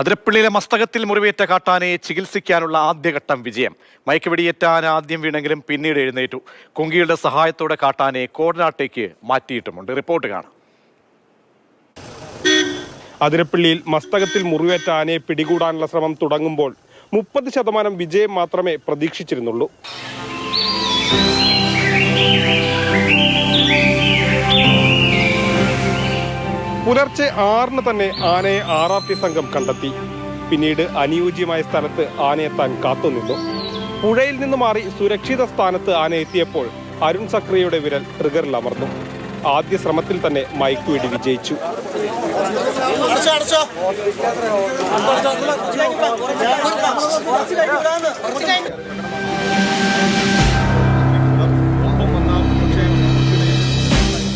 അതിരപ്പള്ളിയിലെ മസ്തകത്തിൽ മുറിവേറ്റ കാട്ടാനയെ ചികിത്സിക്കാനുള്ള ആദ്യഘട്ടം വിജയം. മയക്കുവെടിയേറ്റ ആന ആദ്യം വീണെങ്കിലും പിന്നീട് എഴുന്നേറ്റു. കുങ്കിയുടെ സഹായത്തോടെ കാട്ടാനയെ കോടനാട്ടേക്ക് മാറ്റിയിട്ടുമുണ്ട്. റിപ്പോർട്ട് കാണാം. അതിരപ്പള്ളിയിൽ മസ്തകത്തിൽ മുറിവേറ്റ ആനയെ പിടികൂടാനുള്ള ശ്രമം തുടങ്ങുമ്പോൾ മുപ്പത് ശതമാനം വിജയം മാത്രമേ പ്രതീക്ഷിച്ചിരുന്നുള്ളൂ. പുലർച്ചെ ആറിന് തന്നെ ആനയെ ആർ സംഘം കണ്ടെത്തി പിന്നീട് അനുയോജ്യമായ സ്ഥലത്ത് ആനയെ താൻ കാത്തുനിന്നു പുഴയിൽ നിന്ന് മാറി സുരക്ഷിത സ്ഥാനത്ത് ആന എത്തിയപ്പോൾ അരുൺ സക്രിയയുടെ വിരൽ ട്രിഗറിൽ അമർന്നു ആദ്യ ശ്രമത്തിൽ തന്നെ മയക്കുവെടി വിജയിച്ചു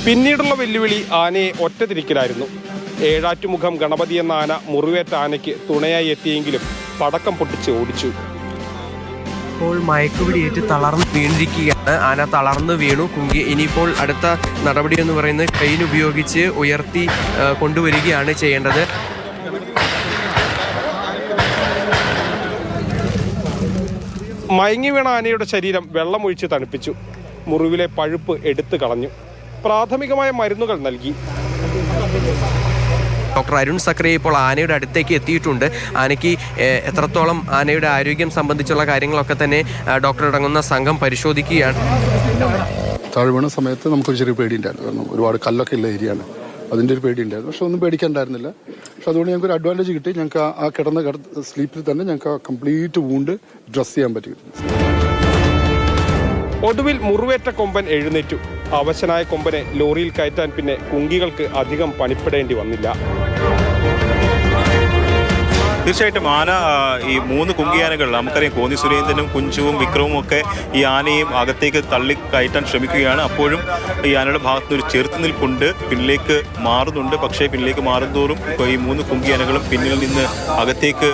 പിന്നീടുള്ള വെല്ലുവിളി ആനയെ ഒറ്റതിരിക്കലായിരുന്നു. ഏഴാറ്റുമുഖം ഗണപതി എന്ന ആന മുറിവേറ്റ ആനയ്ക്ക് തുണയായി എത്തിയെങ്കിലും പടക്കം പൊട്ടിച്ച് ഓടിച്ചു. ഇപ്പോൾ മയക്കുപിടിയേറ്റ് തളർന്ന് വീണിരിക്കുകയാണ്. ആന തളർന്ന് വീണു. കുങ്കി ഇനിയിപ്പോൾ അടുത്ത നടപടി എന്ന് പറയുന്നത് ട്രെയിൻ ഉപയോഗിച്ച് ഉയർത്തി കൊണ്ടുവരികയാണ് ചെയ്യേണ്ടത്. മയങ്ങി വീണ ആനയുടെ ശരീരം വെള്ളമൊഴിച്ച് തണുപ്പിച്ചു. മുറിവിലെ പഴുപ്പ് എടുത്തു കളഞ്ഞു. പ്രാഥമികമായ മരുന്നുകൾ നൽകി. ഡോക്ടർ അരുൺ സക്രിയ ഇപ്പോൾ ആനയുടെ അടുത്തേക്ക് എത്തിയിട്ടുണ്ട്. ആനയ്ക്ക് എത്രത്തോളം ആനയുടെ ആരോഗ്യം സംബന്ധിച്ചുള്ള കാര്യങ്ങളൊക്കെ തന്നെ ഡോക്ടർ അടങ്ങുന്ന സംഘം പരിശോധിക്കുകയാണ്. താഴെ വീണ സമയത്ത് നമുക്കൊരു ചെറിയ പേടിയുണ്ടായിരുന്നു. കാരണം ഒരുപാട് കല്ലൊക്കെ ഉള്ള ഏരിയയാണ് അതിന്റെ ഒരു പേടി ഉണ്ടായിരുന്നു പക്ഷെ ഒന്നും പേടിക്കണ്ടായിരുന്നില്ല. പക്ഷെ അതുകൊണ്ട് ഞങ്ങൾക്ക് ഒരു അഡ്വാന്റേജ് കിട്ടി. ഞങ്ങൾക്ക് ആ- ആ കിടന്ന കിട സ്ലീപ്പിൽ തന്നെ ഞങ്ങൾക്ക് ആ കംപ്ലീറ്റ് വൂണ്ട് ഡ്രസ് ചെയ്യാൻ പറ്റി. ഒടുവിൽ മുറിവേറ്റ കൊമ്പൻ എഴുന്നേറ്റു. അവശനായ കൊമ്പനെ ലോറിയിൽ കയറ്റാൻ പിന്നെ കുങ്കികൾക്ക് അധികം പണിപ്പെടേണ്ടി വന്നില്ല. തീർച്ചയായിട്ടും ആന ഈ മൂന്ന് കുങ്കിയാനകൾ നമുക്കറിയാം കോന്നി സുരേന്ദ്രനും കുഞ്ചുവും വിക്രവും ഒക്കെ ഈ ആനയും അകത്തേക്ക് തള്ളി കയറ്റാൻ ശ്രമിക്കുകയാണ്. അപ്പോഴും ഈ ആനയുടെ ഭാഗത്ത് ഒരു ചെറുത്തുനിൽപ്പുണ്ട് പിന്നിലേക്ക് മാറുന്നുണ്ട്. പക്ഷേ പിന്നിലേക്ക് മാറുന്തോറും ഈ മൂന്ന് കുങ്കിയാനകളും പിന്നിൽ നിന്ന് അകത്തേക്ക്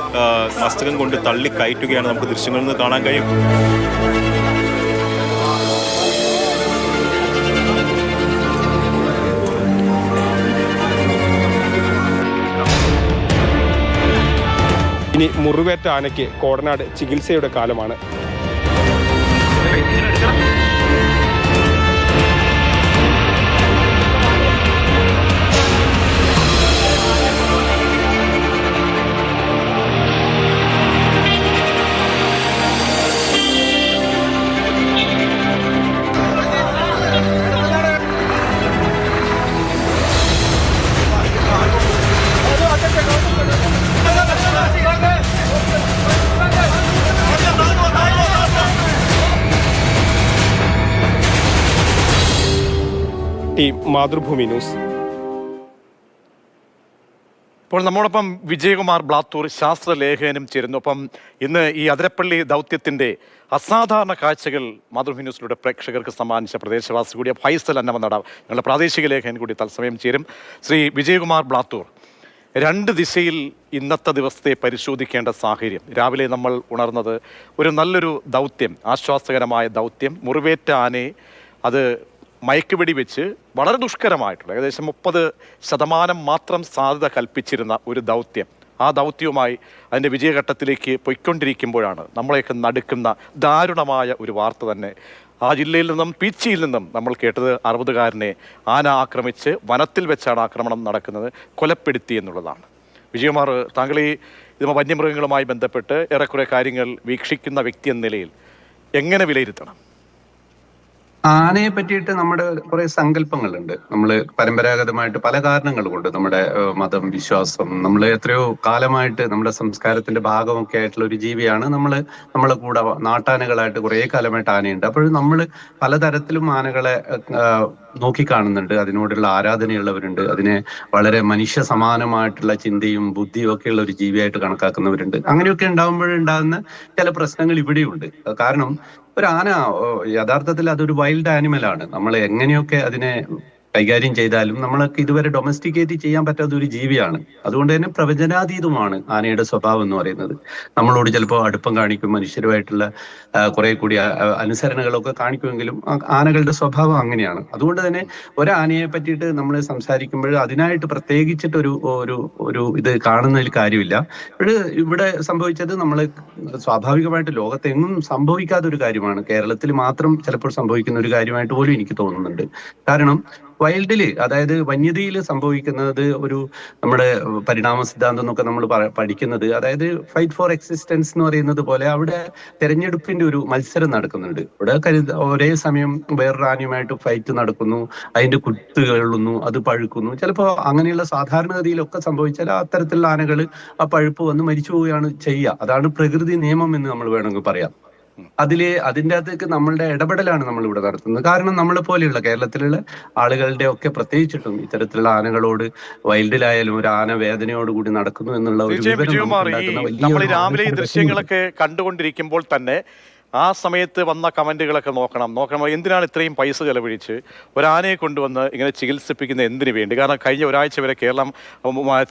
മസ്തകം കൊണ്ട് തള്ളി കയറ്റുകയാണ് നമുക്ക് ദൃശ്യങ്ങളിൽ നിന്ന് കാണാൻ കഴിയും. മുറിവേറ്റ ആനയ്ക്ക് കോടനാട് ചികിത്സയുടെ കാലമാണ്. Team Mathrubhumi news. ഇപ്പോൾ നമ്മോടൊപ്പം വിജയകുമാർ ബ്ലാത്തൂർ ശാസ്ത്ര ശാസ്ത്രലേഖകനും ചേരുന്നു. അപ്പം ഇന്ന് ഈ അതിരപ്പള്ളി ദൗത്യത്തിന്റെ അസാധാരണ കാഴ്ചകൾ മാതൃഭൂമി ന്യൂസിലൂടെ പ്രേക്ഷകർക്ക് സമ്മാനിച്ച പ്രദേശവാസി കൂടിയ ഫൈസൽ അന്നമനട ഞങ്ങളുടെ പ്രാദേശിക ലേഖകൻ കൂടി തത്സമയം ചേരും. ശ്രീ വിജയകുമാർ ബ്ലാത്തൂർ രണ്ട് ദിശയിൽ ഇന്നത്തെ ദിവസത്തെ പരിശോധിക്കേണ്ട സാഹചര്യം. രാവിലെ നമ്മൾ ഉണർന്നത് ഒരു നല്ലൊരു ദൗത്യം ആശ്വാസകരമായ ദൗത്യം. മുറിവേറ്റ ആനയെ അത് മയക്കുവെടി വെച്ച് വളരെ ദുഷ്കരമായിട്ടുള്ള ഏകദേശം മുപ്പത് ശതമാനം മാത്രം സാധ്യത കൽപ്പിച്ചിരുന്ന ഒരു ദൗത്യം. ആ ദൗത്യവുമായി അതിന്റെ വിജയഘട്ടത്തിലേക്ക് പൊയ്ക്കൊണ്ടിരിക്കുമ്പോഴാണ് നമ്മളെയൊക്കെ നടുക്കുന്ന ദാരുണമായ ഒരു വാർത്ത തന്നെ. ആ ജില്ലയിൽ നിന്നും പീച്ചിയിൽ നിന്നും നമ്മൾ കേട്ടത് അറുപതുകാരനെ ആന ആക്രമിച്ച് വനത്തിൽ വെച്ചാണ് ആക്രമണം നടക്കുന്നത് കൊലപ്പെടുത്തി എന്നുള്ളതാണ്. വിജയകുമാർ താങ്കൾ ഈ ഇത് വന്യമൃഗങ്ങളുമായി ബന്ധപ്പെട്ട് ഏറെക്കുറെ കാര്യങ്ങൾ വീക്ഷിക്കുന്ന വ്യക്തി എന്ന നിലയിൽ എങ്ങനെ വിലയിരുത്തണം? ആനയെ പറ്റിയിട്ട് നമ്മുടെ കുറെ സങ്കല്പങ്ങളുണ്ട്. നമ്മൾ പരമ്പരാഗതമായിട്ട് പല കാരണങ്ങൾ കൊണ്ട് നമ്മുടെ മതം വിശ്വാസം നമ്മൾ എത്രയോ കാലമായിട്ട് നമ്മുടെ സംസ്കാരത്തിന്റെ ഭാഗമൊക്കെ ആയിട്ടുള്ള ഒരു ജീവിയാണ് നമ്മൾ നമ്മളെ കൂടെ നാട്ടാനകളായിട്ട് കുറെ കാലമായിട്ട് ആനയുണ്ട്. അപ്പോൾ നമ്മൾ പലതരത്തിലും ആനകളെ നോക്കിക്കാണുന്നുണ്ട്. അതിനോടുള്ള ആരാധനയുള്ളവരുണ്ട്. അതിനെ വളരെ മനുഷ്യ സമാനമായിട്ടുള്ള ചിന്തയും ബുദ്ധിയും ഒക്കെ ഉള്ള ഒരു ജീവിയായിട്ട് കണക്കാക്കുന്നവരുണ്ട്. അങ്ങനെയൊക്കെ ഉണ്ടാകുമ്പോഴുണ്ടാകുന്ന ചില പ്രശ്നങ്ങൾ ഇവിടെയുണ്ട്. കാരണം ഒരു ആന യഥാർത്ഥത്തിൽ അതൊരു വൈൽഡ് ആനിമൽ ആണ്. നമ്മൾ എങ്ങനെയൊക്കെ അതിനെ കൈകാര്യം ചെയ്താലും നമ്മൾക്ക് ഇതുവരെ ഡൊമസ്റ്റിക്കേറ്റ് ചെയ്യാൻ പറ്റാത്ത ഒരു ജീവിയാണ്. അതുകൊണ്ട് തന്നെ പ്രവചനാതീതമാണ് ആനയുടെ സ്വഭാവം എന്ന് പറയുന്നത്. നമ്മളോട് ചിലപ്പോൾ അടുപ്പം കാണിക്കും മനുഷ്യരുമായിട്ടുള്ള കുറെ കൂടി അനുസരണകളൊക്കെ കാണിക്കുമെങ്കിലും ആനകളുടെ സ്വഭാവം അങ്ങനെയാണ്. അതുകൊണ്ട് തന്നെ ഒരാനയെ പറ്റിയിട്ട് നമ്മൾ സംസാരിക്കുമ്പോൾ അതിനായിട്ട് പ്രത്യേകിച്ചിട്ട് ഒരു ഒരു ഒരു ഇത് കാണുന്നതിൽ കാര്യമില്ല. ഇവിടെ സംഭവിച്ചത് നമ്മൾ സ്വാഭാവികമായിട്ട് ലോകത്തെങ്ങും സംഭവിക്കാത്ത ഒരു കാര്യമാണ്. കേരളത്തിൽ മാത്രം ചിലപ്പോൾ സംഭവിക്കുന്ന ഒരു കാര്യമായിട്ട് പോലും എനിക്ക് തോന്നുന്നുണ്ട്. കാരണം വൈൽഡിൽ അതായത് വന്യതയിൽ സംഭവിക്കുന്നത് ഒരു നമ്മുടെ പരിണാമ സിദ്ധാന്തം എന്നൊക്കെ നമ്മൾ പഠിക്കുന്നത്. അതായത് ഫൈറ്റ് ഫോർ എക്സിസ്റ്റൻസ് എന്ന് പറയുന്നത് പോലെ അവിടെ തെരഞ്ഞെടുപ്പിന്റെ ഒരു മത്സരം നടക്കുന്നുണ്ട്. ഇവിടെ കരുത ഒരേ സമയം വേറൊരു ആനയുമായിട്ട് ഫൈറ്റ് നടക്കുന്നു. അതിന്റെ കുത്ത് കൊള്ളുന്നു അത് പഴുക്കുന്നു. ചിലപ്പോൾ അങ്ങനെയുള്ള സാധാരണഗതിയിലൊക്കെ സംഭവിച്ചാൽ അത്തരത്തിലുള്ള ആനകൾ ആ പഴുപ്പ് വന്ന് മരിച്ചു പോവുകയാണ് ചെയ്യുക. അതാണ് പ്രകൃതി നിയമം എന്ന് നമ്മൾ വേണമെങ്കിൽ പറയാം. അതിൽ അതിന്റെ അകത്തേക്ക് നമ്മളുടെ ഇടപെടലാണ് നമ്മൾ ഇവിടെ നടത്തുന്നത്. കാരണം നമ്മളെ പോലെയുള്ള കേരളത്തിലുള്ള ആളുകളുടെ ഒക്കെ പ്രത്യേകിച്ചിട്ടും ഇത്തരത്തിലുള്ള ആനകളോട് വൈൽഡിലായാലും ഒരു ആന വേദനയോട് കൂടി നടക്കുന്നു എന്നുള്ള ഒരു വിവരം നമ്മൾ രാവിലെ ഈ ദൃശ്യങ്ങളൊക്കെ കണ്ടുകൊണ്ടിരിക്കുമ്പോൾ തന്നെ ആ സമയത്ത് വന്ന കമന്റുകളൊക്കെ നോക്കണം. നോക്കണം എന്തിനാണ് ഇത്രയും പൈസ ചെലവഴിച്ച് ഒരാനയെ കൊണ്ടുവന്ന് ഇങ്ങനെ ചികിത്സിപ്പിക്കുന്ന എന്തിനു വേണ്ടി? കാരണം കഴിഞ്ഞ ഒരാഴ്ച വരെ കേരളം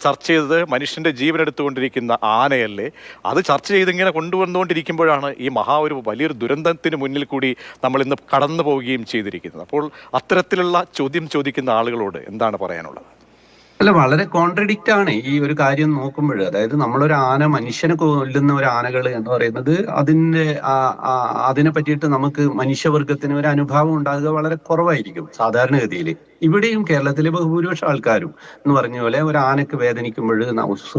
ചർച്ച ചെയ്തത് മനുഷ്യന്റെ ജീവൻ എടുത്തുകൊണ്ടിരിക്കുന്ന ആനയല്ലേ? അത് ചർച്ച ചെയ്ത് ഇങ്ങനെ കൊണ്ടുവന്നുകൊണ്ടിരിക്കുമ്പോഴാണ് ഈ മഹാ ഒരു വലിയൊരു ദുരന്തത്തിന് മുന്നിൽ കൂടി നമ്മൾ ഇന്ന് കടന്നു പോവുകയും ചെയ്തിരിക്കുന്നത്. അപ്പോൾ അത്തരത്തിലുള്ള ചോദ്യം ചോദിക്കുന്ന ആളുകളോട് എന്താണ് പറയാനുള്ളത്? അല്ല വളരെ കോൺട്രഡിക്റ്റ് ആണ് ഈ ഒരു കാര്യം നോക്കുമ്പോൾ അതായത് നമ്മളൊരു ആന മനുഷ്യനെ കൊല്ലുന്ന ഒരു ആനകൾ എന്ന് പറയുന്നത് അതിന്റെ അതിനെ പറ്റിയിട്ട് നമുക്ക് മനുഷ്യവർഗത്തിന് ഒരു അനുഭാവം ഉണ്ടാകുക വളരെ കുറവായിരിക്കും സാധാരണഗതിയിൽ ഇവിടെയും കേരളത്തിലെ ബഹുഭൂരിപക്ഷ ആൾക്കാരും എന്ന് പറഞ്ഞ പോലെ ഒരു ആനക്ക് വേദനിക്കുമ്പോൾ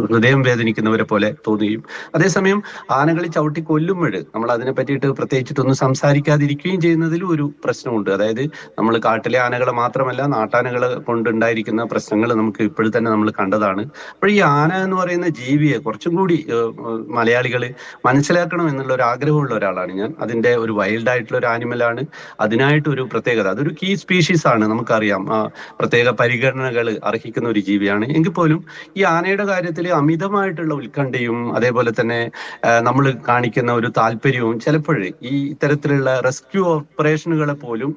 ഹൃദയം വേദനിക്കുന്നവരെ പോലെ തോന്നുകയും. അതേസമയം ആനകളെ ചവിട്ടി കൊല്ലുമ്പോൾ നമ്മൾ അതിനെ പറ്റിയിട്ട് പ്രത്യേകിച്ചിട്ടൊന്നും സംസാരിക്കാതിരിക്കുകയും ചെയ്യുന്നതിലും ഒരു പ്രശ്നമുണ്ട്. അതായത് നമ്മൾ കാട്ടിലെ ആനകളെ മാത്രമല്ല നാട്ടാനകളെ കൊണ്ടുണ്ടായിരിക്കുന്ന പ്രശ്നങ്ങൾ നമുക്ക് ഇപ്പോഴും തന്നെ നമ്മൾ കണ്ടതാണ്. അപ്പോൾ ഈ ആന എന്ന് പറയുന്ന ജീവിയെ കുറച്ചും കൂടി മലയാളികൾ മനസ്സിലാക്കണം എന്നുള്ള ഒരു ആഗ്രഹമുള്ള ഒരാളാണ് ഞാൻ. അതിന്റെ ഒരു വൈൽഡ് ആയിട്ടുള്ള ഒരു ആനിമലാണ് അതിനായിട്ട് ഒരു പ്രത്യേകത. അതൊരു കീ സ്പീഷീസ് ആണ് നമുക്കറിയാം. പ്രത്യേക പരിഗണനകൾ അർഹിക്കുന്ന ഒരു ജീവിയാണ്. എങ്കിൽ പോലും ഈ ആനയുടെ കാര്യത്തിൽ അമിതമായിട്ടുള്ള ഉത്കണ്ഠയും അതേപോലെ തന്നെ നമ്മൾ കാണിക്കുന്ന ഒരു താല്പര്യവും ചിലപ്പോൾ ഈ ഇത്തരത്തിലുള്ള റെസ്ക്യൂ ഓപ്പറേഷനുകളെ പോലും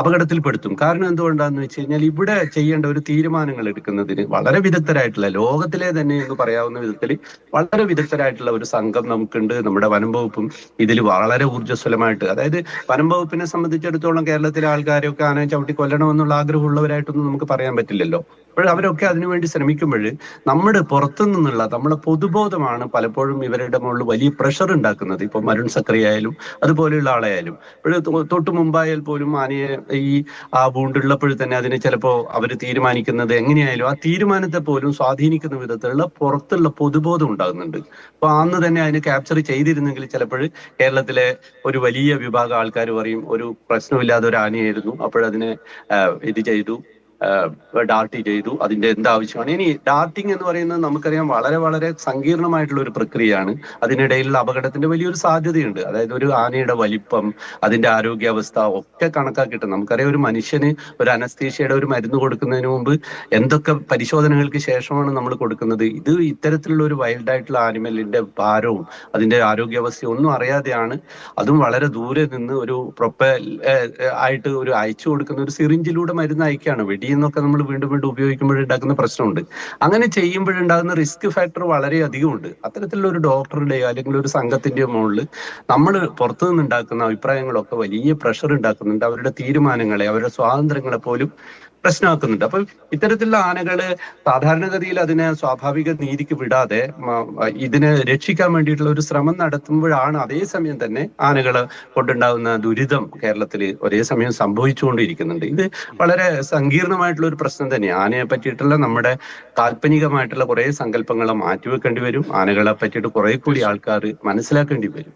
അപകടത്തിൽപ്പെടുത്തും. കാരണം എന്തുകൊണ്ടാന്ന് വെച്ച് കഴിഞ്ഞാൽ ഇവിടെ ചെയ്യേണ്ട ഒരു തീരുമാനങ്ങൾ എടുക്കുന്നതിന് വളരെ വിദഗ്ധരായിട്ടുള്ള ലോകത്തിലെ തന്നെ എന്ന് പറയാവുന്ന വിധത്തിൽ വളരെ വിദഗ്ധരായിട്ടുള്ള ഒരു സംഘം നമുക്കുണ്ട്. നമ്മുടെ വനം വകുപ്പും ഇതിൽ വളരെ ഊർജസ്വലമായിട്ട് അതായത് വനം വകുപ്പിനെ സംബന്ധിച്ചിടത്തോളം കേരളത്തിലെ ആൾക്കാരെയൊക്കെ ആനയെ ചവിട്ടി കൊല്ലണമെന്നുള്ള ആഗ്രഹമുള്ളവരായിട്ടൊന്നും നമുക്ക് പറയാൻ പറ്റില്ലല്ലോ. അപ്പോൾ അവരൊക്കെ അതിനുവേണ്ടി ശ്രമിക്കുമ്പോൾ നമ്മുടെ പുറത്തു നിന്നുള്ള നമ്മുടെ പൊതുബോധമാണ് പലപ്പോഴും ഇവരുടെ മുകളിൽ വലിയ പ്രഷർ ഉണ്ടാക്കുന്നത്. ഇപ്പൊ മരുൺ സക്രി ആയാലും അതുപോലെയുള്ള ആളായാലും. ഇപ്പോൾ തൊട്ട് മുമ്പായാൽ പോലും ആനയെ ഈ ആ വൂണ്ടുള്ളപ്പോൾ തന്നെ അതിനെ ചിലപ്പോൾ അവർ തീരുമാനിക്കുന്നത് എങ്ങനെയായാലും ആ തീരുമാനത്തെ പോലും സ്വാധീനിക്കുന്ന വിധത്തിലുള്ള പുറത്തുള്ള പൊതുബോധം ഉണ്ടാകുന്നുണ്ട്. അപ്പൊ അന്ന് തന്നെ അതിനെ ക്യാപ്ചർ ചെയ്തിരുന്നെങ്കിൽ ചിലപ്പോൾ കേരളത്തിലെ ഒരു വലിയ വിഭാഗം ആൾക്കാർ പറയും ഒരു പ്രശ്നമില്ലാതെ ഒരു ആനയായിരുന്നു. അപ്പോഴതിനെ ഇത് ചെയ്തു. ഡാർട്ടി ചെയ്തു. അതിന്റെ എന്ത് ആവശ്യമാണ് ഇനി ഡാർട്ടിങ് എന്ന് പറയുന്നത് നമുക്കറിയാം വളരെ വളരെ സങ്കീർണമായിട്ടുള്ള ഒരു പ്രക്രിയയാണ്. അതിനിടയിലുള്ള അപകടത്തിന്റെ വലിയൊരു സാധ്യതയുണ്ട്. അതായത് ഒരു ആനയുടെ വലിപ്പം അതിന്റെ ആരോഗ്യാവസ്ഥ ഒക്കെ കണക്കാക്കിയിട്ട് നമുക്കറിയാം ഒരു മനുഷ്യന് ഒരു അനസ്തീഷയുടെ ഒരു മരുന്ന് കൊടുക്കുന്നതിന് മുമ്പ് എന്തൊക്കെ പരിശോധനകൾക്ക് ശേഷമാണ് നമ്മൾ കൊടുക്കുന്നത്. ഇത് ഇത്തരത്തിലുള്ള ഒരു വൈൽഡ് ആയിട്ടുള്ള ആനിമലിന്റെ ഭാരവും അതിന്റെ ആരോഗ്യാവസ്ഥയും ഒന്നും അറിയാതെയാണ് അതും വളരെ ദൂരെ നിന്ന് ഒരു പ്രൊപ്പൽ ആയിട്ട് ഒരു അയച്ചു കൊടുക്കുന്ന ഒരു സിറിഞ്ചിലൂടെ മരുന്ന് അയക്കുകയാണ്. വെടിയെന്നൊക്കെ നമ്മൾ വീണ്ടും വീണ്ടും ഉപയോഗിക്കുമ്പോഴുണ്ടാക്കുന്ന പ്രശ്നമുണ്ട്. അങ്ങനെ ചെയ്യുമ്പോഴുണ്ടാകുന്ന റിസ്ക് ഫാക്ടർ വളരെ അധികമുണ്ട്. അത്തരത്തിലുള്ള ഒരു ഡോക്ടറുടെയോ അല്ലെങ്കിൽ ഒരു സംഘത്തിന്റെയോ മുകളിൽ നമ്മൾ പുറത്തു നിന്നുണ്ടാക്കുന്ന അഭിപ്രായങ്ങളൊക്കെ വലിയ പ്രഷർ ഉണ്ടാക്കുന്നുണ്ട്. അവരുടെ തീരുമാനങ്ങളെ അവരുടെ സ്വാതന്ത്ര്യങ്ങളെ പോലും പ്രശ്നമാക്കുന്നുണ്ട് അപ്പൊ ഇത്തരത്തിലുള്ള ആനകൾ സാധാരണഗതിയിൽ അതിനെ സ്വാഭാവിക നീതിക്ക് വിടാതെ ഇതിനെ രക്ഷിക്കാൻ വേണ്ടിയിട്ടുള്ള ഒരു ശ്രമം നടത്തുമ്പോഴാണ് അതേസമയം തന്നെ ആനകൾ കൊണ്ടുണ്ടാകുന്ന ദുരിതം കേരളത്തിൽ ഒരേ സമയം സംഭവിച്ചുകൊണ്ടിരിക്കുന്നുണ്ട്. ഇത് വളരെ സങ്കീർണമായിട്ടുള്ള ഒരു പ്രശ്നം തന്നെയാണ് ആനയെ പറ്റിയിട്ടുള്ള നമ്മുടെ കാൽപ്പനികമായിട്ടുള്ള കുറെ സങ്കല്പങ്ങളെ മാറ്റിവെക്കേണ്ടി വരും. ആനകളെ പറ്റിയിട്ട് കുറെ കൂടി ആൾക്കാർ മനസ്സിലാക്കേണ്ടി വരും.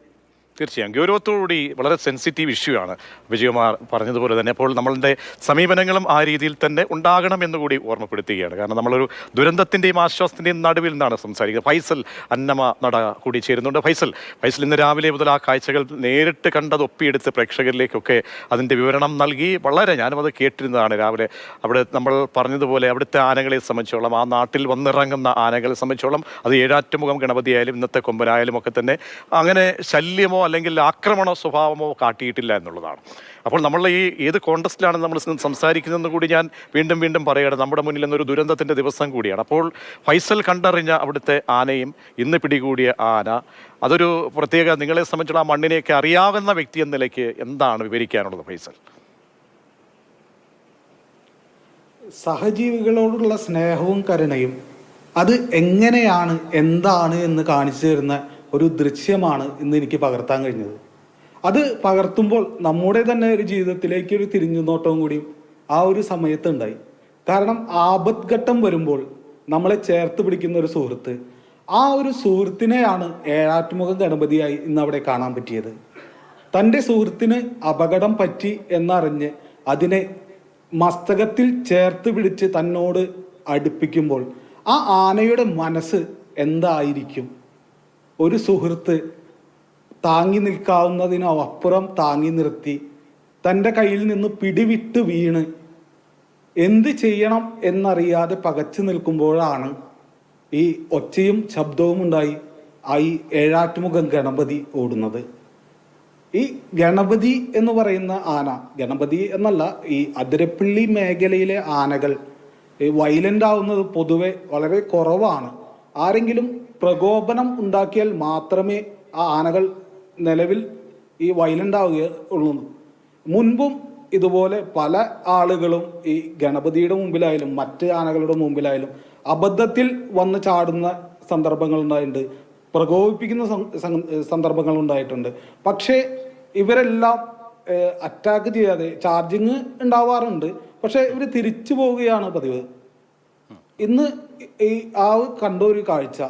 തീർച്ചയായും. ഗൗരവത്തോടുകൂടി വളരെ സെൻസിറ്റീവ് ഇഷ്യൂ ആണ് വിജയകുമാർ പറഞ്ഞതുപോലെ തന്നെ. അപ്പോൾ നമ്മളുടെ സമീപനങ്ങളും ആ രീതിയിൽ തന്നെ ഉണ്ടാകണം എന്നുകൂടി ഓർമ്മപ്പെടുത്തുകയാണ്. കാരണം നമ്മളൊരു ദുരന്തത്തിന്റെയും ആശ്വാസത്തിന്റെയും നടുവിൽ നിന്നാണ് സംസാരിക്കുന്നത്. ഫൈസൽ അന്നമ നട കൂടി ചേരുന്നുണ്ട് ഫൈസൽ ഫൈസൽ ഇന്ന് രാവിലെ മുതൽ ആ കാഴ്ചകൾ നേരിട്ട് കണ്ടത് ഒപ്പിയെടുത്ത് പ്രേക്ഷകരിലേക്കൊക്കെ അതിന്റെ വിവരണം നൽകി. വളരെ ഞാനും അത് കേട്ടിരുന്നതാണ് രാവിലെ. അവിടെ നമ്മൾ പറഞ്ഞതുപോലെ അവിടുത്തെ ആനകളെ സംബന്ധിച്ചോളം ആ നാട്ടിൽ വന്നിറങ്ങുന്ന ആനകളെ സംബന്ധിച്ചോളം അത് ഏഴാറ്റുമുഖം ഗണപതിയായാലും ഇന്നത്തെ കൊമ്പനായാലും ഒക്കെ തന്നെ അങ്ങനെ ശല്യമോ അല്ലെങ്കിൽ ആക്രമണ സ്വഭാവമോ കാട്ടിയിട്ടില്ല എന്നുള്ളതാണ്. അപ്പോൾ നമ്മൾ ഈ ഏത് കോണ്ടസ്റ്റിലാണ് നമ്മൾ സംസാരിക്കുന്നതെന്ന് കൂടി ഞാൻ വീണ്ടും വീണ്ടും പറയുകയാണ് നമ്മുടെ മുന്നിൽ നിന്നൊരു ദുരന്തത്തിന്റെ ദിവസം കൂടിയാണ്. അപ്പോൾ ഫൈസൽ കണ്ടറിഞ്ഞ അവിടുത്തെ ആനയും ഇന്ന് പിടികൂടിയ ആന. അതൊരു പ്രത്യേക നിങ്ങളെ സംബന്ധിച്ചുള്ള ആ മണ്ണിനെയൊക്കെ അറിയാവുന്ന വ്യക്തി എന്ന നിലയ്ക്ക് എന്താണ് വിവരിക്കാനുള്ളത് ഫൈസൽ? സഹജീവികളോടുള്ള സ്നേഹവും കരുണയും അത് എങ്ങനെയാണ് എന്താണ് എന്ന് കാണിച്ചു തരുന്ന ഒരു ദൃശ്യമാണ് ഇന്ന് എനിക്ക് പകർത്താൻ കഴിഞ്ഞത്. അത് പകർത്തുമ്പോൾ നമ്മുടെ തന്നെ ഒരു ജീവിതത്തിലേക്ക് ഒരു തിരിഞ്ഞു നോട്ടവും കൂടി ആ ഒരു സമയത്ത് ഉണ്ടായി. കാരണം ആപത് ഘട്ടം വരുമ്പോൾ നമ്മളെ ചേർത്ത് പിടിക്കുന്ന ഒരു സുഹൃത്ത് ആ ഒരു സുഹൃത്തിനെയാണ് ഏഴാറ്റുമുഖ ഗണപതിയായി ഇന്ന് അവിടെ കാണാൻ പറ്റിയത്. തന്റെ സുഹൃത്തിന് അപകടം പറ്റി എന്നറിഞ്ഞ് അതിനെ മസ്തകത്തിൽ ചേർത്ത് പിടിച്ച് തന്നോട് അടുപ്പിക്കുമ്പോൾ ആ ആനയുടെ മനസ്സ് എന്തായിരിക്കും? ഒരു സുഹൃത്ത് താങ്ങി നിൽക്കാവുന്നതിനോ അപ്പുറം താങ്ങി നിർത്തി തന്റെ കയ്യിൽ നിന്ന് പിടിവിട്ട് വീണ് എന്ത് ചെയ്യണം എന്നറിയാതെ പകച്ചു നിൽക്കുമ്പോഴാണ് ഈ ഒച്ചയും ശബ്ദവും ഉണ്ടായി ആയി ഈ ഏഴാറ്റുമുഖം ഗണപതി ഓടുന്നത്. ഈ ഗണപതി എന്ന് പറയുന്ന ആന ഗണപതി എന്നല്ല ഈ അതിരപ്പള്ളി മേഖലയിലെ ആനകൾ വയലന്റ് ആവുന്നത് പൊതുവെ വളരെ കുറവാണ്. ആരെങ്കിലും പ്രകോപനം ഉണ്ടാക്കിയാൽ മാത്രമേ ആ ആനകൾ നിലവിൽ ഈ വയലന്റ് ആവുകയുള്ളൂ മുൻപും ഇതുപോലെ പല ആളുകളും ഈ ഗണപതിയുടെ മുമ്പിലായാലും മറ്റ് ആനകളുടെ മുമ്പിലായാലും അബദ്ധത്തിൽ വന്ന് ചാടുന്ന സന്ദർഭങ്ങൾ ഉണ്ടായിട്ടുണ്ട്. പ്രകോപിപ്പിക്കുന്ന സന്ദർഭങ്ങൾ ഉണ്ടായിട്ടുണ്ട്. പക്ഷേ ഇവരെല്ലാം അറ്റാക്ക് ചെയ്യാതെ ചാർജിങ് ഉണ്ടാവാറുണ്ട്. പക്ഷേ ഇവർ തിരിച്ചു പോവുകയാണ് പതിവ്. ഇന്ന് ഈ ആ കണ്ട ഒരു കാഴ്ച.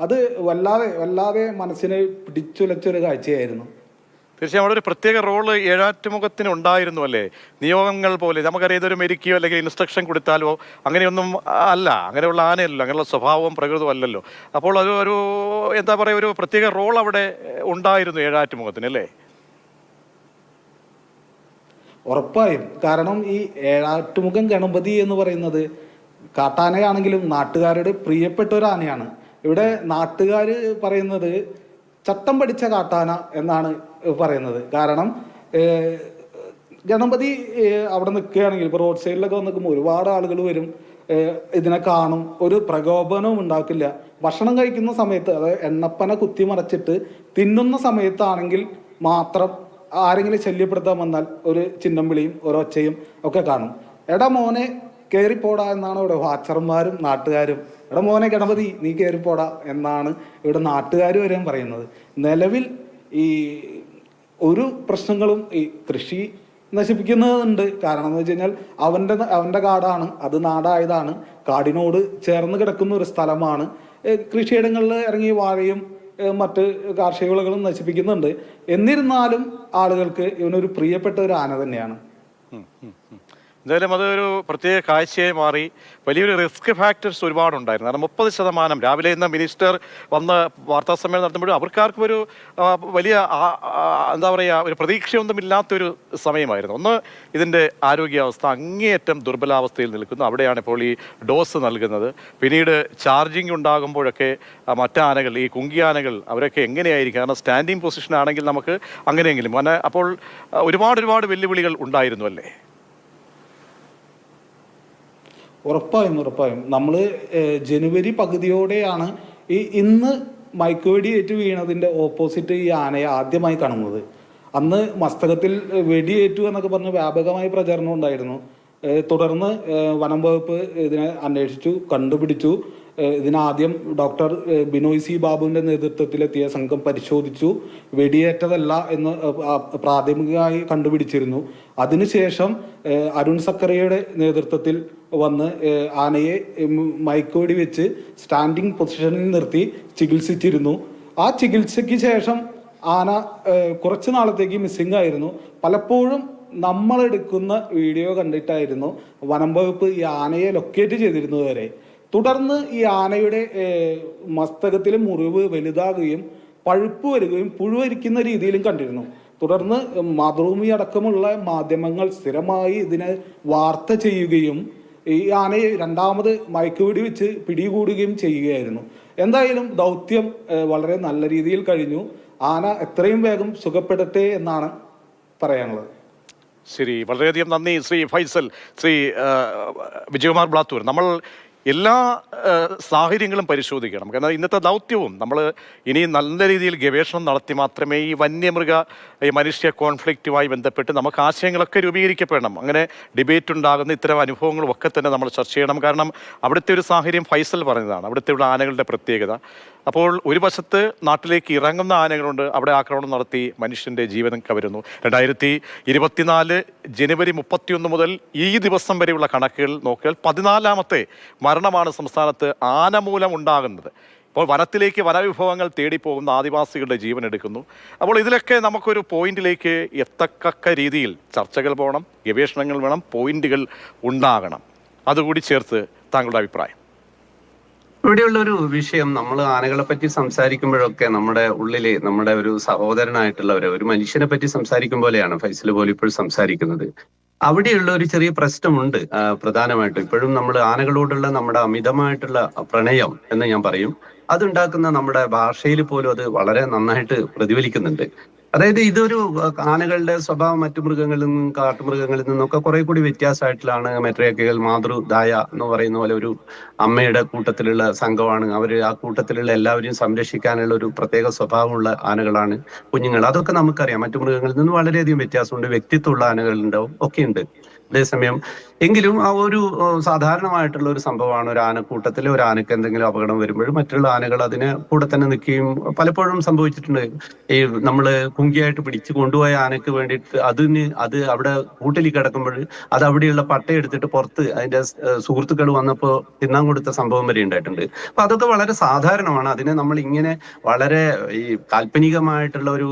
അത് വല്ലാതെ വല്ലാതെ മനസ്സിനെ പിടിച്ചുലച്ചൊരു കാഴ്ചയായിരുന്നു. തീർച്ചയായും അവിടെ ഒരു പ്രത്യേക റോൾ ഏഴാറ്റുമുഖത്തിന് ഉണ്ടായിരുന്നു അല്ലേ? നിയോഗങ്ങൾ പോലെ. നമുക്കറിയാം ഇതൊരു മെരിക്കുകയോ അല്ലെങ്കിൽ ഇൻസ്ട്രക്ഷൻ കൊടുത്താലോ അങ്ങനെയൊന്നും അല്ല. അങ്ങനെയുള്ള ആനയല്ലോ അങ്ങനെയുള്ള സ്വഭാവവും പ്രകൃതവും അല്ലല്ലോ. അപ്പോൾ അത് ഒരു എന്താ പറയുക ഒരു പ്രത്യേക റോൾ അവിടെ ഉണ്ടായിരുന്നു ഏഴാറ്റുമുഖത്തിന് അല്ലേ? ഉറപ്പായും. കാരണം ഈ ഏഴാറ്റുമുഖം ഗണപതി എന്ന് പറയുന്നത് കാട്ടാനയാണെങ്കിലും നാട്ടുകാരുടെ പ്രിയപ്പെട്ട ഒരു ആനയാണ്. ഇവിടെ നാട്ടുകാർ പറയുന്നത് ചട്ടം പഠിച്ച കാട്ടാന എന്നാണ് പറയുന്നത്. കാരണം ഗണപതി അവിടെ നിൽക്കുകയാണെങ്കിൽ ഇപ്പോൾ റോഡ് സൈഡിലൊക്കെ വന്ന് നിൽക്കുമ്പോൾ ഒരുപാട് ആളുകൾ വരും. ഇതിനെ കാണും. ഒരു പ്രകോപനവും ഉണ്ടാക്കില്ല. ഭക്ഷണം കഴിക്കുന്ന സമയത്ത് അതായത് എണ്ണപ്പന കുത്തി മറച്ചിട്ട് തിന്നുന്ന സമയത്താണെങ്കിൽ മാത്രം ആരെങ്കിലും ശല്യപ്പെടുത്താൻ വന്നാൽ ഒരു ചിഹ്നം വിളിയും ഒരൊച്ചയും ഒക്കെ കാണും. എടാ മോനെ കയറിപ്പോടാ എന്നാണ് ഇവിടെ വാച്ചർമാരും നാട്ടുകാരും എടാ മോനെ ഗണപതി നീ കയറിപ്പോടാ എന്നാണ് ഇവിടെ നാട്ടുകാർ വരെയും പറയുന്നത്. നിലവിൽ ഈ ഒരു പ്രശ്നങ്ങളും ഈ കൃഷി നശിപ്പിക്കുന്നതുണ്ട്. കാരണം എന്ന് വെച്ച് കഴിഞ്ഞാൽ അവന്റെ അവന്റെ കാടാണ് അത് നാടായതാണ്. കാടിനോട് ചേർന്ന് കിടക്കുന്ന ഒരു സ്ഥലമാണ്. കൃഷിയിടങ്ങളിൽ ഇറങ്ങി വാഴയും മറ്റ് കാർഷിക വിളകളും നശിപ്പിക്കുന്നുണ്ട്. എന്നിരുന്നാലും ആളുകൾക്ക് ഇവനൊരു പ്രിയപ്പെട്ട ഒരു ആന തന്നെയാണ്. എന്തായാലും അതൊരു പ്രത്യേക കാഴ്ചയായി മാറി. വലിയൊരു റിസ്ക് ഫാക്ടേഴ്സ് ഒരുപാടുണ്ടായിരുന്നു. കാരണം മുപ്പത് ശതമാനം. രാവിലെ ഇന്ന് മിനിസ്റ്റർ വന്ന് വാർത്താ സമ്മേളനം നടത്തുമ്പോഴും അവർക്കാർക്കും ഒരു വലിയ എന്താ പറയുക ഒരു പ്രതീക്ഷയൊന്നും ഇല്ലാത്തൊരു സമയമായിരുന്നു. ഒന്ന് ഇതിന്റെ ആരോഗ്യാവസ്ഥ അങ്ങേയറ്റം ദുർബലാവസ്ഥയിൽ നിൽക്കുന്നു. അവിടെയാണ് ഇപ്പോൾ ഈ ഡോസ് നൽകുന്നത്. പിന്നീട് ചാർജിങ് ഉണ്ടാകുമ്പോഴൊക്കെ മറ്റാനകൾ ഈ കുങ്കിയാനകൾ അവരൊക്കെ എങ്ങനെയായിരിക്കും? കാരണം സ്റ്റാൻഡിങ് പൊസിഷൻ ആണെങ്കിൽ നമുക്ക് അങ്ങനെയെങ്കിലും. അങ്ങനെ അപ്പോൾ ഒരുപാട് ഒരുപാട് വെല്ലുവിളികൾ ഉണ്ടായിരുന്നു അല്ലേ? ഉറപ്പായും ഉറപ്പായും. നമ്മൾ ജനുവരി പകുതിയോടെയാണ് ഈ ഇന്ന് മയക്കുവെടി ഏറ്റു വീണതിന്റെ ഓപ്പോസിറ്റ് ഈ ആനയെ ആദ്യമായി കാണുന്നത്. അന്ന് മസ്തകത്തിൽ വെടിയേറ്റു എന്നൊക്കെ പറഞ്ഞ് വ്യാപകമായി പ്രചരണം ഉണ്ടായിരുന്നു. തുടർന്ന് വനം വകുപ്പ് ഇതിനെ അന്വേഷിച്ചു കണ്ടുപിടിച്ചു. ഇതിനാദ്യം ഡോക്ടർ ബിനോയ് സി ബാബുവിന്റെ നേതൃത്വത്തിലെത്തിയ സംഘം പരിശോധിച്ചു. വെടിയേറ്റതല്ല എന്ന് പ്രാഥമികമായി കണ്ടുപിടിച്ചിരുന്നു. അതിനുശേഷം അരുൺ സക്കറയുടെ നേതൃത്വത്തിൽ വന്ന് ആനയെ മയക്കുവെടി വെച്ച് സ്റ്റാൻഡിങ് പൊസിഷനിൽ നിർത്തി ചികിത്സിച്ചിരുന്നു. ആ ചികിത്സയ്ക്ക് ശേഷം ആന കുറച്ച് നാളത്തേക്ക് മിസ്സിംഗ് ആയിരുന്നു. പലപ്പോഴും നമ്മളെടുക്കുന്ന വീഡിയോ കണ്ടിട്ടായിരുന്നു വനം വകുപ്പ് ഈ ആനയെ ലൊക്കേറ്റ് ചെയ്തിരുന്നത് വരെ. തുടർന്ന് ഈ ആനയുടെ മസ്തകത്തിലെ മുറിവ് വലുതാകുകയും പഴുപ്പ് വരികയും പുഴുവരിക്കുന്ന രീതിയിലും കണ്ടിരുന്നു. തുടർന്ന് മാതൃഭൂമി അടക്കമുള്ള മാധ്യമങ്ങൾ സ്ഥിരമായി ഇതിനെ വാർത്ത ചെയ്യുകയും ഈ ആനയെ രണ്ടാമത് മയക്കുപിടി വെച്ച് പിടികൂടുകയും ചെയ്യുകയായിരുന്നു. എന്തായാലും ദൗത്യം വളരെ നല്ല രീതിയിൽ കഴിഞ്ഞു. ആന എത്രയും വേഗം സുഖപ്പെടട്ടെ എന്നാണ് പറയാനുള്ളത്. ശരി വളരെയധികം നന്ദി ശ്രീ ഫൈസൽ ശ്രീ വിജയകുമാർ ബ്ലാത്തൂർ നമ്മൾ എല്ലാ സാഹചര്യങ്ങളും പരിശോധിക്കണം. കാരണം ഇന്നത്തെ ദൗത്യവും നമ്മൾ ഇനി നല്ല രീതിയിൽ ഗവേഷണം നടത്തി മാത്രമേ ഈ വന്യമൃഗ ഈ മനുഷ്യ കോൺഫ്ലിക്റ്റുമായി ബന്ധപ്പെട്ട് നമുക്ക് ആശയങ്ങളൊക്കെ രൂപീകരിക്കപ്പെടണം. അങ്ങനെ ഡിബേറ്റ് ഉണ്ടാകുന്ന ഇത്തരം അനുഭവങ്ങളും ഒക്കെ തന്നെ നമ്മൾ ചർച്ച ചെയ്യണം. കാരണം അവിടുത്തെ ഒരു സാഹചര്യം ഫൈസൽ പറഞ്ഞതാണ്. അവിടുത്തെ ആനകളുടെ പ്രത്യേകത. അപ്പോൾ ഒരു വശത്ത് നാട്ടിലേക്ക് ഇറങ്ങുന്ന ആനകളുണ്ട് അവിടെ ആക്രമണം നടത്തി മനുഷ്യന്റെ ജീവനം കവരുന്നു. രണ്ടായിരത്തി ഇരുപത്തിനാല് ജനുവരി മുപ്പത്തിയൊന്ന് മുതൽ ഈ ദിവസം വരെയുള്ള കണക്കുകൾ നോക്കിയാൽ പതിനാലാമത്തെ മരണമാണ് സംസ്ഥാനത്ത് ആന മൂലം ഉണ്ടാകുന്നത്. അപ്പോൾ വനത്തിലേക്ക് വനവിഭവങ്ങൾ തേടിപ്പോകുന്ന ആദിവാസികളുടെ ജീവൻ എടുക്കുന്നു. അപ്പോൾ ഇതിലൊക്കെ നമുക്കൊരു പോയിന്റിലേക്ക് എത്തക്ക രീതിയിൽ ചർച്ചകൾ പോകണം ഗവേഷണങ്ങൾ വേണം പോയിന്റുകൾ ഉണ്ടാകണം. അതുകൂടി ചേർത്ത് താങ്കളുടെ അഭിപ്രായം. ഇവിടെയുള്ള ഒരു വിഷയം നമ്മൾ ആനകളെ പറ്റി സംസാരിക്കുമ്പോഴൊക്കെ നമ്മുടെ ഉള്ളിലെ നമ്മുടെ ഒരു സഹോദരനായിട്ടുള്ളവരെ ഒരു മനുഷ്യനെ പറ്റി സംസാരിക്കും പോലെയാണ് ഫൈസൽ പോലും ഇപ്പോൾ സംസാരിക്കുന്നത്. അവിടെയുള്ള ഒരു ചെറിയ പ്രശ്നമുണ്ട് പ്രധാനമായിട്ടും. ഇപ്പോഴും നമ്മൾ ആനകളോടുള്ള നമ്മുടെ അമിതമായിട്ടുള്ള പ്രണയം എന്ന് ഞാൻ പറയും. അതുണ്ടാക്കുന്ന നമ്മുടെ ഭാഷയിൽ പോലും അത് വളരെ നന്നായിട്ട് പ്രതിഫലിക്കുന്നുണ്ട്. അതായത് ഇതൊരു ആനകളുടെ സ്വഭാവം മറ്റു മൃഗങ്ങളിൽ നിന്നും കാട്ടുമൃഗങ്ങളിൽ നിന്നൊക്കെ കുറെ കൂടി വ്യത്യാസമായിട്ടാണ് മെട്രിയാക്കുകൾ മാതൃദായ എന്ന് പറയുന്ന പോലെ ഒരു അമ്മയുടെ കൂട്ടത്തിലുള്ള സംഘമാണ്. അവർ ആ കൂട്ടത്തിലുള്ള എല്ലാവരെയും സംരക്ഷിക്കാനുള്ള ഒരു പ്രത്യേക സ്വഭാവമുള്ള ആനകളാണ് കുഞ്ഞുങ്ങൾ. അതൊക്കെ നമുക്കറിയാം. മറ്റു മൃഗങ്ങളിൽ നിന്നും വളരെയധികം വ്യത്യാസമുണ്ട്. വ്യക്തിത്വമുള്ള ആനകളുണ്ടാവും. ഒക്കെയുണ്ട്. അതേസമയം എങ്കിലും ആ ഒരു സാധാരണമായിട്ടുള്ള ഒരു സംഭവമാണ്. ഒരു ആനക്കൂട്ടത്തിൽ ഒരു ആനക്ക് എന്തെങ്കിലും അപകടം വരുമ്പോഴും മറ്റുള്ള ആനകൾ അതിന് കൂടെ തന്നെ നിൽക്കുകയും പലപ്പോഴും സംഭവിച്ചിട്ടുണ്ട്. ഈ നമ്മൾ കുങ്കിയായിട്ട് പിടിച്ചു കൊണ്ടുപോയ ആനക്ക് വേണ്ടിയിട്ട് അതിന് അത് അവിടെ കൂട്ടിൽ കിടക്കുമ്പോൾ അത് അവിടെയുള്ള പട്ട എടുത്തിട്ട് പുറത്ത് അതിന്റെ സുഹൃത്തുക്കൾ വന്നപ്പോ തിന്നാൻ കൊടുത്ത സംഭവം വരെ ഉണ്ടായിട്ടുണ്ട്. അപ്പൊ അതൊക്കെ വളരെ സാധാരണമാണ്. അതിനെ നമ്മൾ ഇങ്ങനെ വളരെ ഈ കാൽപ്പനികമായിട്ടുള്ള ഒരു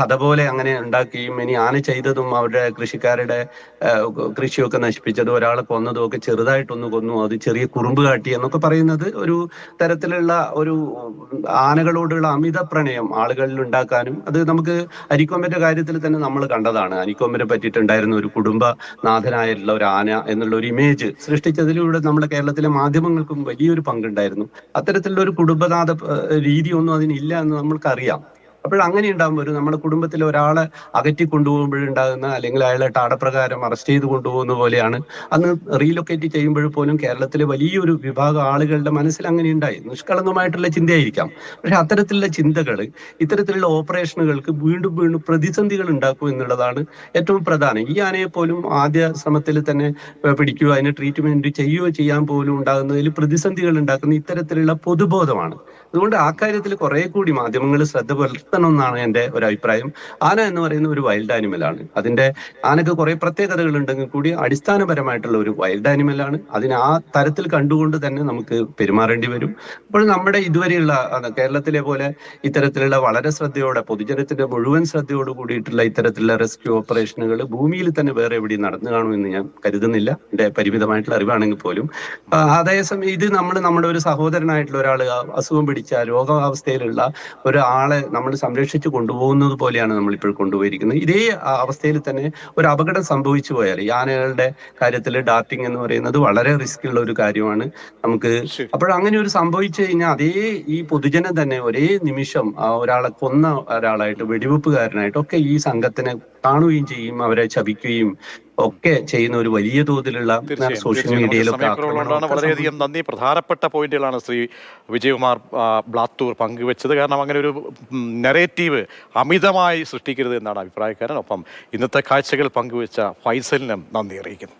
കഥ പോലെ അങ്ങനെ ഉണ്ടാക്കുകയും ഇനി ആന ചെയ്തതും അവരുടെ കൃഷിക്കാരുടെ കൃഷിയൊക്കെ കൃഷിയൊക്കെ നശിപ്പിച്ചതും ഒരാളെ കൊന്നതും ഒക്കെ ചെറുതായിട്ടൊന്ന് കൊന്നു. അത് ചെറിയ കുറുമ്പ് കാട്ടി എന്നൊക്കെ പറയുന്നത് ഒരു തരത്തിലുള്ള ഒരു ആനകളോടുള്ള അമിത പ്രണയം ആളുകളിൽ ഉണ്ടാക്കാനും അത് നമുക്ക് അരിക്കൊമ്പന്റെ കാര്യത്തിൽ തന്നെ നമ്മൾ കണ്ടതാണ്. അരിക്കൊമ്പനെ പറ്റിയിട്ടുണ്ടായിരുന്ന ഒരു കുടുംബ നാഥനായിട്ടുള്ള ഒരു ആന എന്നുള്ള ഒരു ഇമേജ് സൃഷ്ടിച്ചതിലൂടെ നമ്മുടെ കേരളത്തിലെ മാധ്യമങ്ങൾക്കും വലിയൊരു പങ്കുണ്ടായിരുന്നു. അത്തരത്തിലുള്ള ഒരു കുടുംബനാഥ രീതി ഒന്നും അതിനില്ല എന്ന് നമ്മൾക്കറിയാം. അപ്പോൾ അങ്ങനെ ഉണ്ടാകുമ്പോൾ ഒരു നമ്മുടെ കുടുംബത്തിലെ ഒരാളെ അകറ്റി കൊണ്ടുപോകുമ്പോഴുണ്ടാകുന്ന അല്ലെങ്കിൽ അയാളെ ടാടപ്രകാരം അറസ്റ്റ് ചെയ്ത് കൊണ്ടുപോകുന്ന പോലെയാണ്. അന്ന് റീലൊക്കേറ്റ് ചെയ്യുമ്പോൾ പോലും കേരളത്തിലെ വലിയൊരു വിഭാഗം ആളുകളുടെ മനസ്സിൽ അങ്ങനെ ഉണ്ടായി. നിഷ്കളങ്കമായിട്ടുള്ള ചിന്തയായിരിക്കാം. പക്ഷെ അത്തരത്തിലുള്ള ചിന്തകൾ ഇത്തരത്തിലുള്ള ഓപ്പറേഷനുകൾക്ക് വീണ്ടും വീണ്ടും പ്രതിസന്ധികൾ ഉണ്ടാക്കും എന്നുള്ളതാണ് ഏറ്റവും പ്രധാനം. ഈ ആനയെ പോലും ആദ്യ ശ്രമത്തിൽ തന്നെ പിടിക്കുകയോ അതിന് ട്രീറ്റ്മെന്റ് ചെയ്യുകയോ ചെയ്യാൻ പോലും ഉണ്ടാകുന്നതിൽ പ്രതിസന്ധികൾ ഉണ്ടാക്കുന്ന ഇത്തരത്തിലുള്ള പൊതുബോധമാണ്. അതുകൊണ്ട് ആ കാര്യത്തിൽ കുറെ കൂടി മാധ്യമങ്ങൾ ശ്രദ്ധ പുലർത്തണം എന്നാണ് എന്റെ ഒരു അഭിപ്രായം ആന എന്ന് പറയുന്ന ഒരു വൈൽഡ് ആനിമൽ ആണ്. അതിന്റെ ആനക്ക് കുറേ പ്രത്യേകതകൾ ഉണ്ടെങ്കിൽ കൂടി അടിസ്ഥാനപരമായിട്ടുള്ള ഒരു വൈൽഡ് ആനിമൽ ആണ്. അതിനെ ആ തരത്തിൽ കണ്ടുകൊണ്ട് തന്നെ നമുക്ക് പെരുമാറേണ്ടി വരും. അപ്പോൾ നമ്മുടെ ഇതുവരെയുള്ള കേരളത്തിലെ പോലെ ഇത്തരത്തിലുള്ള വളരെ ശ്രദ്ധയോടെ പൊതുജനത്തിന്റെ മുഴുവൻ ശ്രദ്ധയോട് കൂടിയിട്ടുള്ള ഇത്തരത്തിലുള്ള റെസ്ക്യൂ ഓപ്പറേഷനുകൾ ഭൂമിയിൽ തന്നെ വേറെ എവിടെയും നടന്നു കാണുമെന്ന് ഞാൻ കരുതുന്നില്ല. എന്റെ പരിമിതമായിട്ടുള്ള അറിവാണെങ്കിൽ പോലും. അതേസമയം ഇത് നമ്മൾ നമ്മുടെ ഒരു സഹോദരനായിട്ടുള്ള ഒരാൾ അസുഖം പിടിച്ച രോഗാവസ്ഥയിലുള്ള ഒരാളെ നമ്മൾ സംരക്ഷിച്ചു കൊണ്ടുപോകുന്നത് പോലെയാണ് നമ്മൾ ഇപ്പോൾ കൊണ്ടുപോയിരിക്കുന്നത് ഇതേ അവസ്ഥയിൽ തന്നെ ഒരു അപകടം സംഭവിച്ചു പോയാൽ യാനകളുടെ കാര്യത്തിൽ ഡാർട്ടിങ് എന്ന് പറയുന്നത് വളരെ റിസ്ക് ഉള്ള ഒരു കാര്യമാണ് നമുക്ക്. അപ്പോൾ അങ്ങനെ ഒരു സംഭവിച്ചു കഴിഞ്ഞാൽ അതേ ഈ പൊതുജനം തന്നെ ഒരേ നിമിഷം ഒരാളെ കൊന്ന ഒരാളായിട്ട് വെടിവെപ്പുകാരനായിട്ട് ഒക്കെ ഈ സംഘത്തിനെ കാണുകയും ചെയ്യും അവരെ ശപിക്കുകയും ഒക്കെ ചെയ്യുന്ന ഒരു വലിയ തോതിലുള്ള സോഷ്യൽ മീഡിയയിലും മീഡിയയിലൊക്കെ വളരെയധികം നന്ദി. പ്രധാനപ്പെട്ട പോയിന്റുകളാണ് ശ്രീ വിജയകുമാർ ബ്ലാത്തൂർ പങ്കുവെച്ചത്. കാരണം അങ്ങനെ ഒരു നെറേറ്റീവ് അമിതമായി സൃഷ്ടിക്കരുത് എന്നാണ് അഭിപ്രായക്കാരൻ. ഒപ്പം ഇന്നത്തെ കാഴ്ചകൾ പങ്കുവെച്ച ഫൈസലിനും നന്ദി അറിയിക്കുന്നു.